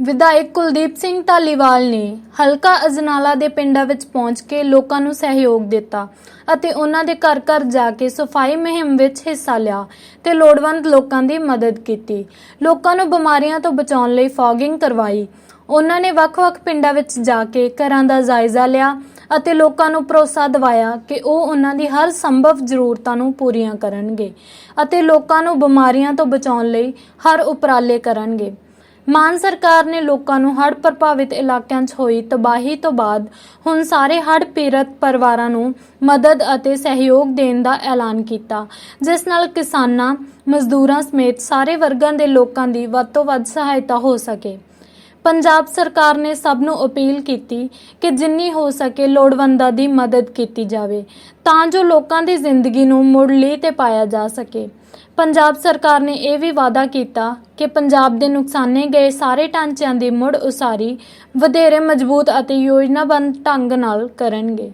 ਵਿਧਾਇਕ ਕੁਲਦੀਪ ਸਿੰਘ ਢਾਲੀਵਾਲ ਨੇ ਹਲਕਾ ਅਜਨਾਲਾ ਦੇ ਪਿੰਡਾਂ ਵਿੱਚ ਪਹੁੰਚ ਕੇ ਲੋਕਾਂ ਨੂੰ ਸਹਿਯੋਗ ਦਿੱਤਾ ਅਤੇ ਉਹਨਾਂ ਦੇ ਘਰ ਘਰ ਜਾ ਕੇ ਸਫ਼ਾਈ ਮੁਹਿੰਮ ਵਿੱਚ ਹਿੱਸਾ ਲਿਆ ਤੇ ਲੋੜਵੰਦ ਲੋਕਾਂ ਦੀ ਮਦਦ ਕੀਤੀ। ਲੋਕਾਂ ਨੂੰ ਬਿਮਾਰੀਆਂ ਤੋਂ ਬਚਾਉਣ ਲਈ ਫੌਗਿੰਗ ਕਰਵਾਈ। ਉਹਨਾਂ ਨੇ ਵੱਖ-ਵੱਖ ਪਿੰਡਾਂ ਵਿੱਚ ਜਾ ਕੇ ਘਰਾਂ ਦਾ ਜਾਇਜ਼ਾ ਲਿਆ ਅਤੇ ਲੋਕਾਂ ਨੂੰ ਭਰੋਸਾ ਦਿਵਾਇਆ ਕਿ ਉਹ ਉਹਨਾਂ ਦੀ ਹਰ ਸੰਭਵ ਜ਼ਰੂਰਤਾਂ ਨੂੰ ਪੂਰੀਆਂ ਕਰਨਗੇ ਅਤੇ ਲੋਕਾਂ ਨੂੰ ਬਿਮਾਰੀਆਂ ਤੋਂ ਬਚਾਉਣ ਲਈ ਹਰ ਉਪਰਾਲੇ ਕਰਨਗੇ। ਮਾਨ ਸਰਕਾਰ ਨੇ ਲੋਕਾਂ ਨੂੰ ਹੜ੍ਹ ਪ੍ਰਭਾਵਿਤ ਇਲਾਕਿਆਂ 'ਚ ਹੋਈ ਤਬਾਹੀ ਤੋਂ ਬਾਅਦ ਹੁਣ ਸਾਰੇ ਹੜ੍ਹ ਪੀੜਤ ਪਰਿਵਾਰਾਂ ਨੂੰ ਮਦਦ ਅਤੇ ਸਹਿਯੋਗ ਦੇਣ ਦਾ ਐਲਾਨ ਕੀਤਾ, ਜਿਸ ਨਾਲ ਕਿਸਾਨਾਂ, ਮਜ਼ਦੂਰਾਂ ਸਮੇਤ ਸਾਰੇ ਵਰਗਾਂ ਦੇ ਲੋਕਾਂ ਦੀ ਵੱਧ ਤੋਂ ਵੱਧ ਸਹਾਇਤਾ ਹੋ ਸਕੇ। ਪੰਜਾਬ ਸਰਕਾਰ ਨੇ ਸਭ ਨੂੰ ਅਪੀਲ ਕੀਤੀ ਕਿ ਜਿੰਨੀ ਹੋ ਸਕੇ ਲੋੜਵੰਦਾਂ ਦੀ ਮਦਦ ਕੀਤੀ ਜਾਵੇ, ਤਾਂ ਜੋ ਲੋਕਾਂ ਦੀ ਜ਼ਿੰਦਗੀ ਨੂੰ ਮੁੜ ਲਈ ਤੇ ਪਾਇਆ ਜਾ ਸਕੇ। ਪੰਜਾਬ ਸਰਕਾਰ ਨੇ ਇਹ ਵੀ ਵਾਅਦਾ ਕੀਤਾ ਕਿ ਪੰਜਾਬ ਦੇ ਨੁਕਸਾਨੇ ਗਏ ਸਾਰੇ ਢਾਂਚਿਆਂ ਦੀ ਮੁੜ ਉਸਾਰੀ ਵਧੇਰੇ ਮਜ਼ਬੂਤ ਅਤੇ ਯੋਜਨਾਬੰਦ ਢੰਗ ਨਾਲ ਕਰਨਗੇ।